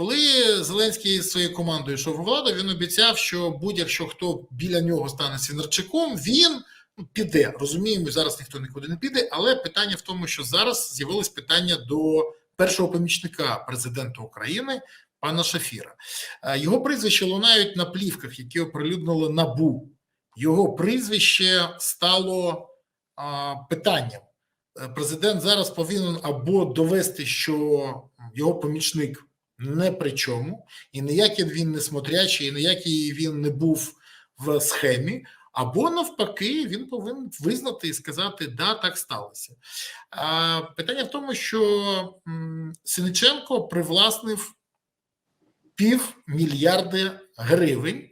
Коли Зеленський зі своєю командою йшов у владу, він обіцяв, що будь-якщо хто біля нього стане Свінарчуком, він ну, піде. Розуміємо, зараз ніхто нікуди не піде. Але питання в тому, що зараз з'явилось питання до першого помічника президента України пана Шафіра. Е, Його прізвище лунають на плівках, які оприлюднили набу. Його прізвище стало а, питанням. Е, Президент зараз повинен або довести, що його помічник не при чому, і ніякий він не смотрячий, і ніякий він не був в схемі, або навпаки, він повинен визнати і сказати, да, так сталося. А, питання в тому, що Синиченко привласнив півмільярди гривень.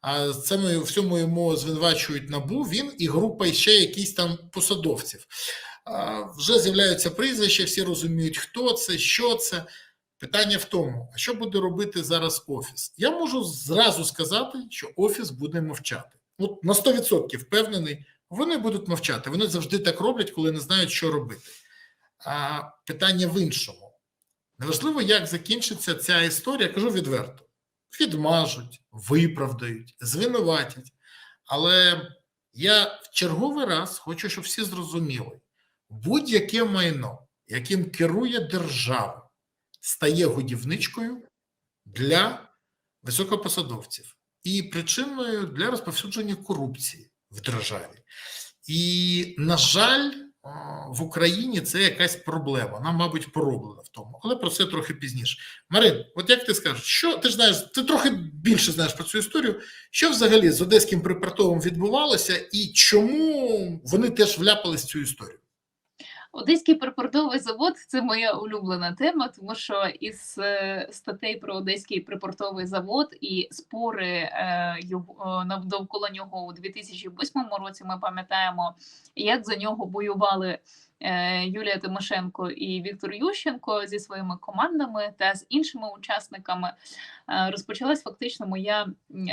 А це в цьому йому звинувачують набу. Він і група ще якісь там посадовців. А, вже з'являються прізвища, всі розуміють, хто це, що це. Питання в тому, а що буде робити зараз офіс? Я можу зразу сказати, що офіс буде мовчати. От на 100% впевнений, вони будуть мовчати. Вони завжди так роблять, коли не знають, що робити. А питання в іншому. Неважливо, як закінчиться ця історія, кажу відверто: відмажуть, виправдають, звинуватять. Але я в черговий раз хочу, щоб всі зрозуміли: будь-яке майно, яким керує держава, стає годівничкою для високопосадовців і причиною для розповсюдження корупції в державі. І, на жаль, в Україні це якась проблема. Нам, мабуть, пороблена в тому, але про це трохи пізніше. Марин, от як ти скажеш, що ти ж знаєш, ти трохи більше знаєш про цю історію. Що взагалі з одеським припортовим відбувалося, і чому вони теж вляпались в цю історію? Одеський припортовий завод це моя улюблена тема, тому що із е, статей про Одеський припортовий завод і спори е, його нав- довкола нього у 2008 році. Ми пам'ятаємо, як за нього воювали е, Юлія Тимошенко і Віктор Ющенко зі своїми командами та з іншими учасниками. Е, розпочалась фактично моя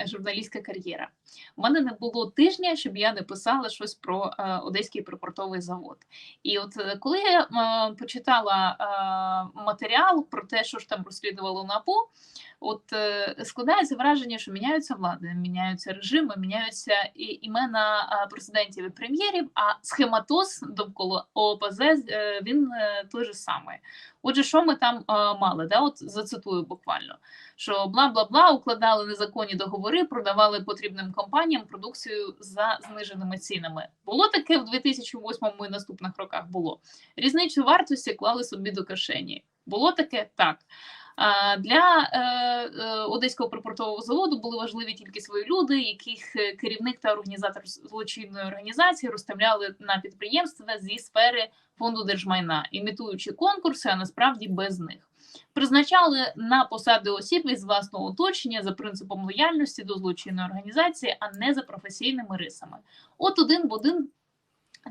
журналістська кар'єра. У мене не було тижня, щоб я не писала щось про е, Одеський припортовий завод. І от е, коли я почитала матеріал про те, що ж там розслідувало НАБУ, от складається враження, що міняються влади, міняються режими, міняються і імена президентів і прем'єрів, а схематоз довкола ОПЗ він той же самий. Отже, що ми там мали? Да? От зацитую буквально, що бла бла бла укладали незаконні договори, продавали потрібним компаніям продукцію за зниженими цінами. Було таке в 2008 і наступних роках було. Різницю вартості клали собі до кишені. Було таке так. Для е, е, Одеського припортового заводу були важливі тільки свої люди, яких е, керівник та організатор злочинної організації розставляли на підприємства зі сфери фонду держмайна, імітуючи конкурси, а насправді без них. Призначали на посади осіб із власного оточення за принципом лояльності до злочинної організації, а не за професійними рисами. От один в один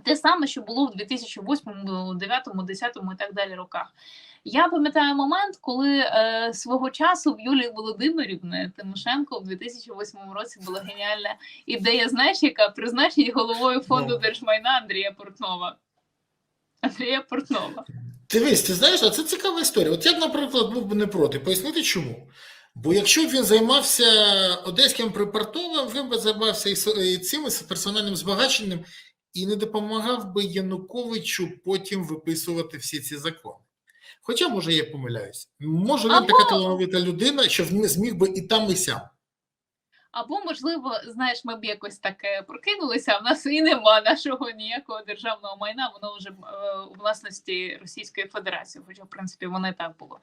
те саме, що було в 2008, 2009, 2010 і так далі роках. Я пам'ятаю момент, коли е, свого часу в Юлії Володимирівни Тимошенко в 2008 році була геніальна ідея, знаєш, яка призначить головою фонду Ну. держмайна Андрія Портнова. Андрія Портнова. Дивись, ти знаєш, а це цікава історія. От я наприклад, був би не проти. Пояснити чому? Бо якщо б він займався одеським припортовим, він би займався і цим і персональним збагаченням і не допомагав би Януковичу потім виписувати всі ці закони. Хоча, може, я помиляюсь. Може, він Або- така талановита людина, що зміг би і там, і сям. Або, можливо, знаєш, ми б якось так е, прокинулися, а в нас і нема нашого ніякого державного майна, воно вже е, у власності Російської Федерації, хоча, в принципі, воно і так було.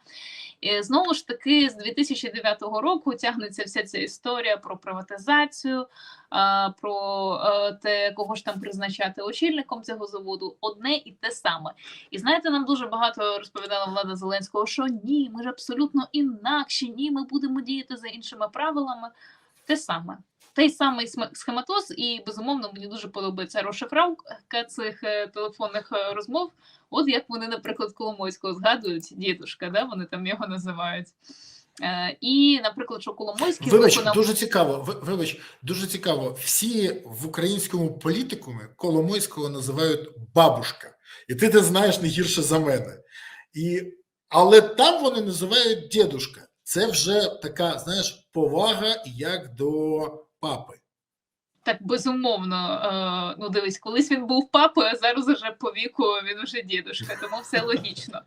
І знову ж таки, з 2009 року тягнеться вся ця історія про приватизацію, про е, те, кого ж там призначати очільником цього заводу, одне і те саме. І знаєте, нам дуже багато розповідала влада Зеленського, що ні, ми ж абсолютно інакші, ні, ми будемо діяти за іншими правилами те саме. Той самий схематоз, і безумовно мені дуже подобається розшифровка цих е, телефонних е, розмов. От як вони, наприклад, Коломойського згадують, дідушка, да, вони там його називають. Е, і, наприклад, що Коломойський Вибач, виконав дуже цікаво. Вибач, дуже цікаво. Всі в українському політикумі Коломойського називають бабушка. І ти це знаєш не гірше за мене. І, але там вони називають дідушка. Це вже така, знаєш, повага як до папи. Так, безумовно. Е, ну, дивись, колись він був папою, а зараз уже по віку він уже дідушка, тому все логічно.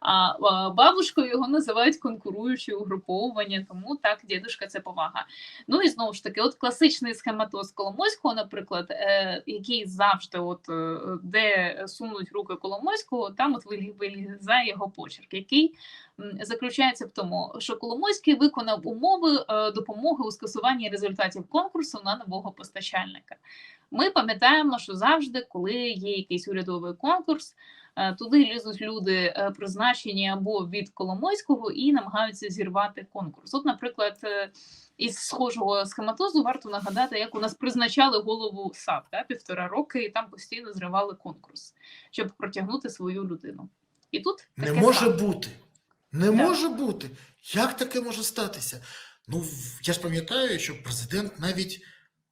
А, а бабушкою його називають конкуруючі угруповування, тому так, дідушка це повага. Ну і знову ж таки, от класичний схематоз Коломойського, наприклад, е, який завжди, от е, де сунуть руки Коломойського, там от вилі- вилізає його почерк, який заключається в тому, що Коломойський виконав умови е, допомоги у скасуванні результатів конкурсу на нового постачальника. Ми пам'ятаємо, що завжди, коли є якийсь урядовий конкурс, е, туди лізуть люди, е, призначені або від Коломойського, і намагаються зірвати конкурс. От, наприклад, із схожого схематозу варто нагадати, як у нас призначали голову САП да, півтора роки, і там постійно зривали конкурс, щоб протягнути свою людину. І тут Не таке може саме. бути. Не Так. може бути. Як таке може статися? Ну, в- я ж пам'ятаю, що президент навіть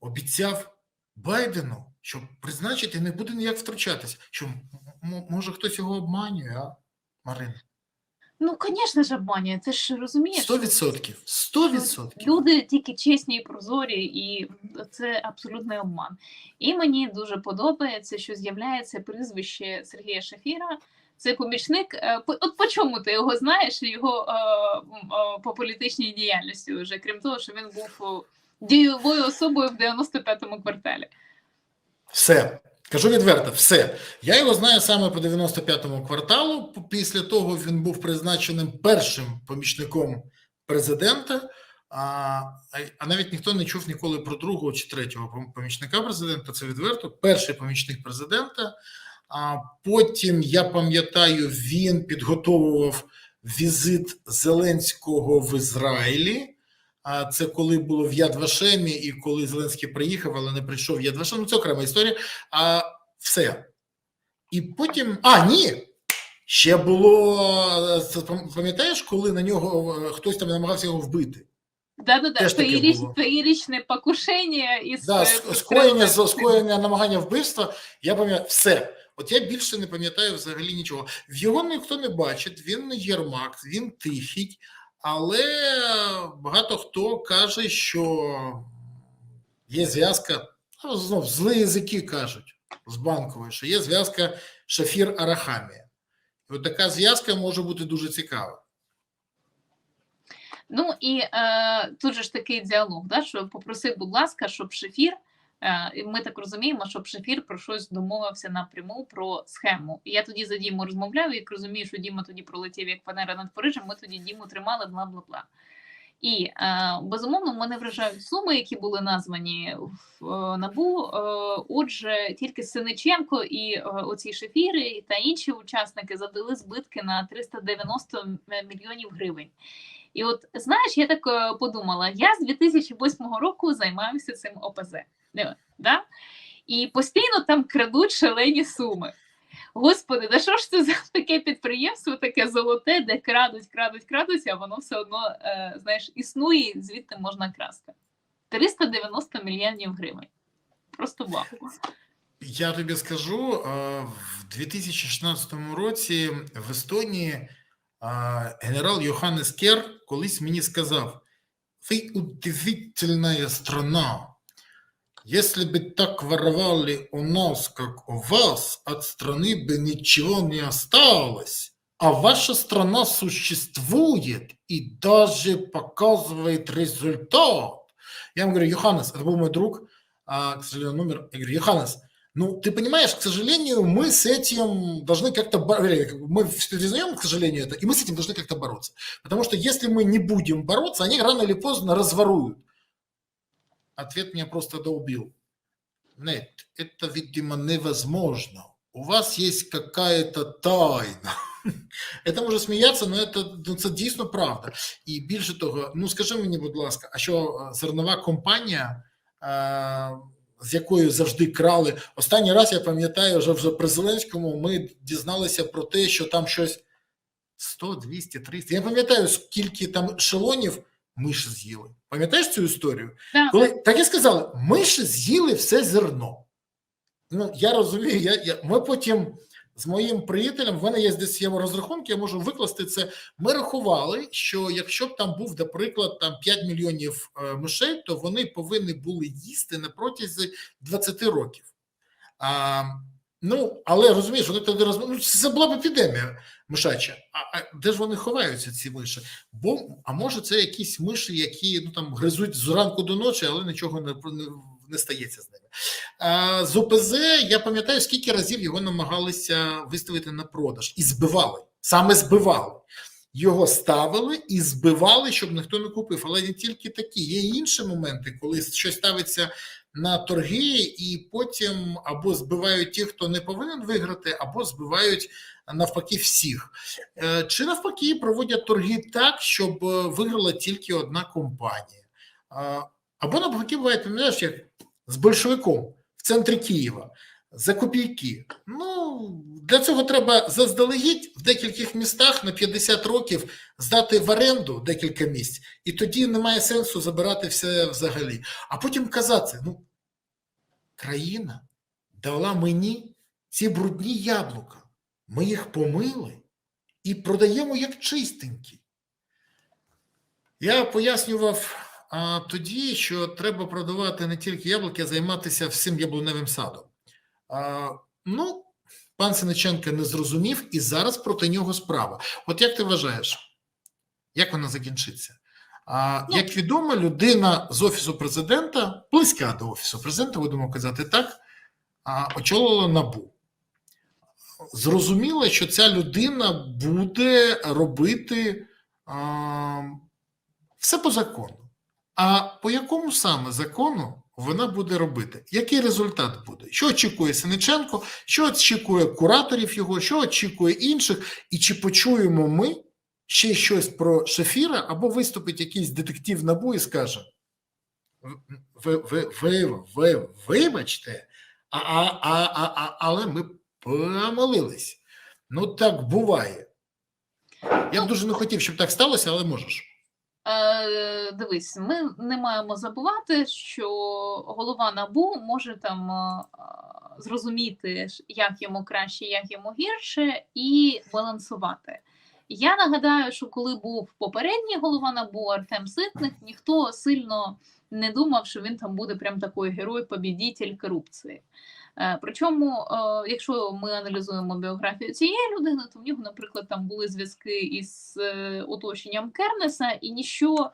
обіцяв Байдену, що призначити не буде ніяк втручатися. Що м- м- може хтось його обманює, а Марина? Ну, звісно ж, обманює. Це ж розумієш. Сто відсотків. Сто відсотків. Люди тільки чесні і прозорі, і це абсолютний обман. І мені дуже подобається, що з'являється прізвище Сергія Шафіра. Це помічник. е, От по чому ти його знаєш? Його е, е, по політичній діяльності вже, крім того, що він був дієвою особою в 95-му кварталі. Все. Кажу відверто, все. Я його знаю саме по 95-му кварталу. Після того він був призначеним першим помічником президента. А- а навіть ніхто не чув ніколи про другого чи третього помічника президента. Це відверто. Перший помічник президента. А потім я пам'ятаю, він підготовував візит Зеленського в Ізраїлі. А це коли було в Яд Вашемі, і коли Зеленський приїхав, але не прийшов в Яд Вашем. Ну, це окрема історія. А все. І потім. А, ні. Ще було. Пам'ятаєш, коли на нього е, хтось там намагався його вбити? Да-да-да, Теж таке феєріч, феєрічне покушення із Да, скоєння, скоєння намагання вбивства. Я пам'ятаю все. От я більше не пам'ятаю взагалі нічого. В його ніхто не бачить, він не Єрмак, він тихий, але багато хто каже, що є зв'язка, ну, знов злі язики кажуть з банкової, що є зв'язка Шафір Арахамія. От така зв'язка може бути дуже цікава. Ну і е, тут же ж такий діалог, да, що попросив, будь ласка, щоб Шефір, ми так розуміємо, щоб Шефір про щось домовився напряму про схему. І я тоді за Діму розмовляв, як розумію, що Діма тоді пролетів як панера над Парижем, ми тоді Діму тримали, бла бла бла. І е, безумовно мене вражають суми, які були названі в е, набу. Е, отже, тільки Синиченко і е, оці шефіри та інші учасники завдали збитки на 390 м- мільйонів гривень. І от знаєш, я так е, подумала: я з 2008 року займаюся цим ОПЗ. Да? І постійно там крадуть шалені суми. Господи, да що ж це за таке підприємство, таке золоте, де крадуть, крадуть, крадуть, а воно все одно, е, знаєш, існує, звідти можна красти. 390 мільйонів гривень. Просто вау. Я тобі скажу, е, в 2016 році в Естонії е, генерал Йоханнес Кер колись мені сказав: Ви удивительная страна. Если бы так воровали у нас, как у вас, от страны бы ничего не осталось. А ваша страна существует и даже показывает результат. Я ему говорю, Йоханнес, это был мой друг, а, к сожалению, номер. Я говорю, Йоханнес, ну, ты понимаешь, к сожалению, мы с этим должны как-то... Мы признаем, к сожалению, это, и мы с этим должны как-то бороться. Потому что если мы не будем бороться, они рано или поздно разворуют. Ответ меня просто долбил. Нет, это, видимо, невозможно. У вас есть какая-то тайна. Это може сміятися, але це, ну, це дійсно правда. І більше того, ну скажи мені, будь ласка, а що е, зернова компанія, е, з якою завжди крали, останній раз я пам'ятаю, вже вже при Зеленському ми дізналися про те, що там щось 100, 200, 300. Я пам'ятаю, скільки там ешелонів миші з'їли. Пам'ятаєш цю історію? Да, Коли так і сказали, миші з'їли все зерно. Ну, я розумію, я, я, ми потім з моїм приятелем. В мене є десь є розрахунки, я можу викласти це. Ми рахували, що якщо б там був, наприклад, там 5 мільйонів е, мишей, то вони повинні були їсти на протязі 20 років. А, ну, але розумієш, вони тоді роз... ну, це була б епідемія мишача. А, а де ж вони ховаються, ці миші? Бо, а може, це якісь миші, які ну там гризуть зранку до ночі, але нічого не, не, не стається з ними. А, з ОПЗ я пам'ятаю, скільки разів його намагалися виставити на продаж і збивали. Саме збивали. Його ставили і збивали, щоб ніхто не купив. Але не тільки такі. Є інші моменти, коли щось ставиться на торги, і потім або збивають ті, хто не повинен виграти, або збивають навпаки всіх. Е, Чи навпаки проводять торги так, щоб е, виграла тільки одна компанія. Або навпаки, буває, пам'ятаєш, як з большевиком в центрі Києва за копійки. Ну для цього треба заздалегідь в декількох містах на 50 років здати в оренду декілька місць, і тоді немає сенсу забирати все взагалі. А потім казати: ну, країна дала мені ці брудні яблука, ми їх помили і продаємо як чистенькі. Я пояснював а, тоді, що треба продавати не тільки яблуки, а займатися всім яблуневим садом. Ну, пан Синиченко не зрозумів, і зараз проти нього справа. От як ти вважаєш, як вона закінчиться? А, Ну. як відомо, людина з офісу президента, близька до офісу президента, будемо казати так, а, очолила набу. Зрозуміло, що ця людина буде робити а, все по закону. А по якому саме закону вона буде робити? Який результат буде? Що очікує Синиченко, що очікує кураторів його, що очікує інших, і чи почуємо ми ще щось про Шефіра, або виступить якийсь детектив набу і скаже: ви, ви, ви, ви, вибачте, а, а, а, а, але ми помилились. Ну так буває. Я б дуже не хотів, щоб так сталося, але можеш. Е, дивись, ми не маємо забувати, що голова набу може там е, зрозуміти, як йому краще, як йому гірше, і балансувати. Я нагадаю, що коли був попередній голова набу Артем Ситник, ніхто сильно не думав, що він там буде прям такий герой побідітель корупції. Е, Причому, е, якщо ми аналізуємо біографію цієї людини, то в нього, наприклад, там були зв'язки із е, оточенням Кернеса, і ніщо,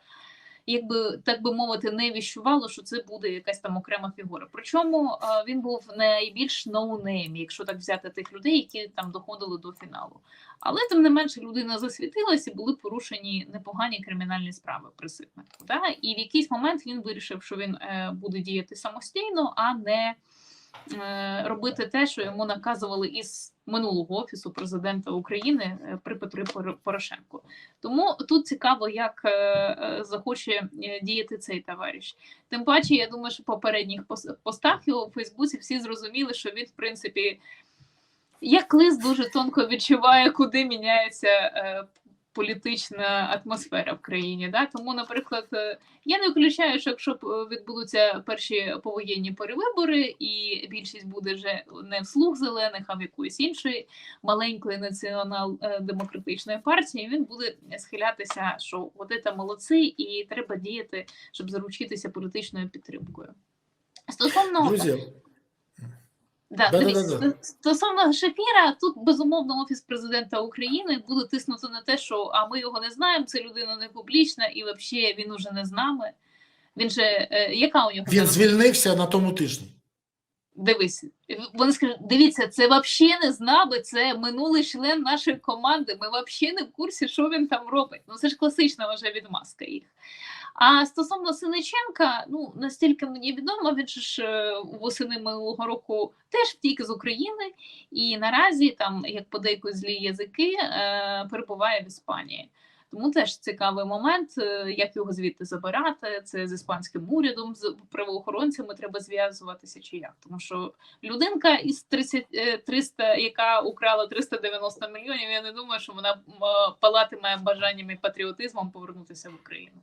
якби так би мовити, не віщувало, що це буде якась там окрема фігура. Причому він був найбільш ноунейм, якщо так взяти тих людей, які там доходили до фіналу. Але тим не менше людина засвітилася, були порушені непогані кримінальні справи при Да? І в якийсь момент він вирішив, що він буде діяти самостійно, а не робити те, що йому наказували із минулого офісу президента України е, при Петрі Пор- Порошенку. Тому тут цікаво, як е, е, захоче е, діяти цей товариш. Тим паче, я думаю, що попередніх пос- постах його у Фейсбуці всі зрозуміли, що він, в принципі, як лист дуже тонко відчуває, куди міняється е, політична атмосфера в країні. Да? Тому, наприклад, е, я не виключаю, що якщо е, відбудуться перші повоєнні перевибори, і більшість буде вже не в слуг зелених, а в якоїсь іншої маленької націонал-демократичної партії, він буде схилятися, що от це молодці, і треба діяти, щоб заручитися політичною підтримкою. Стосовно Друзі, Да, Да-да-да-да. стосовно Шефіра, тут безумовно офіс президента України буде тиснути на те, що а ми його не знаємо, це людина не публічна, і взагалі він уже не з нами. Він же е, яка у нього він зараз? звільнився на тому тижні. Дивись, вони скажуть: дивіться, це взагалі не з нами, це минулий член нашої команди. Ми взагалі не в курсі, що він там робить. Ну це ж класична вже відмазка їх. А стосовно Синиченка, ну настільки мені відомо, він ж е, восени минулого року теж втік з України, і наразі там, як подейкують злі язики, е, перебуває в Іспанії. Тому теж цікавий момент, е, як його звідти забирати. Це з іспанським урядом, з правоохоронцями треба зв'язуватися чи як. Тому що людинка із 30, е, 300, яка украла 390 мільйонів, я не думаю, що вона палатиме бажанням і патріотизмом повернутися в Україну.